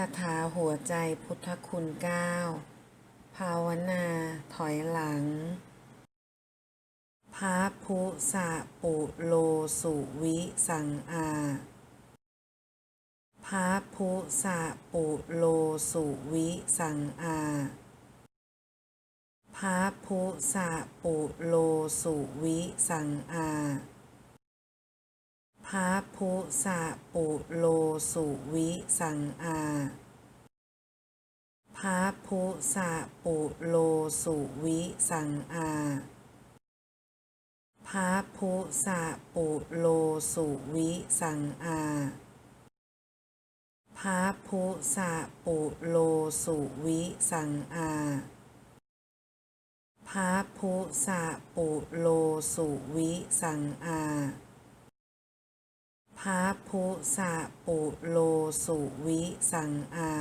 คาถาหัวใจพุทธคุณเก้าภาวนาถอยหลังพระพุสะปุโลสุวิสังอาพระพุสะปุโลสุวิสังอาพระพุสะปุโลสุวิสังอาะพุสะปุโลสุวิสังอาพระพุสะปุโลสุวิสังอาพระพุสะปุโลสุวิสังอาพระพุสะปุโลสุวิสังอาพระพุสะปุโลสุวิสังอา ภาพุสะปุโลสุวิสังอา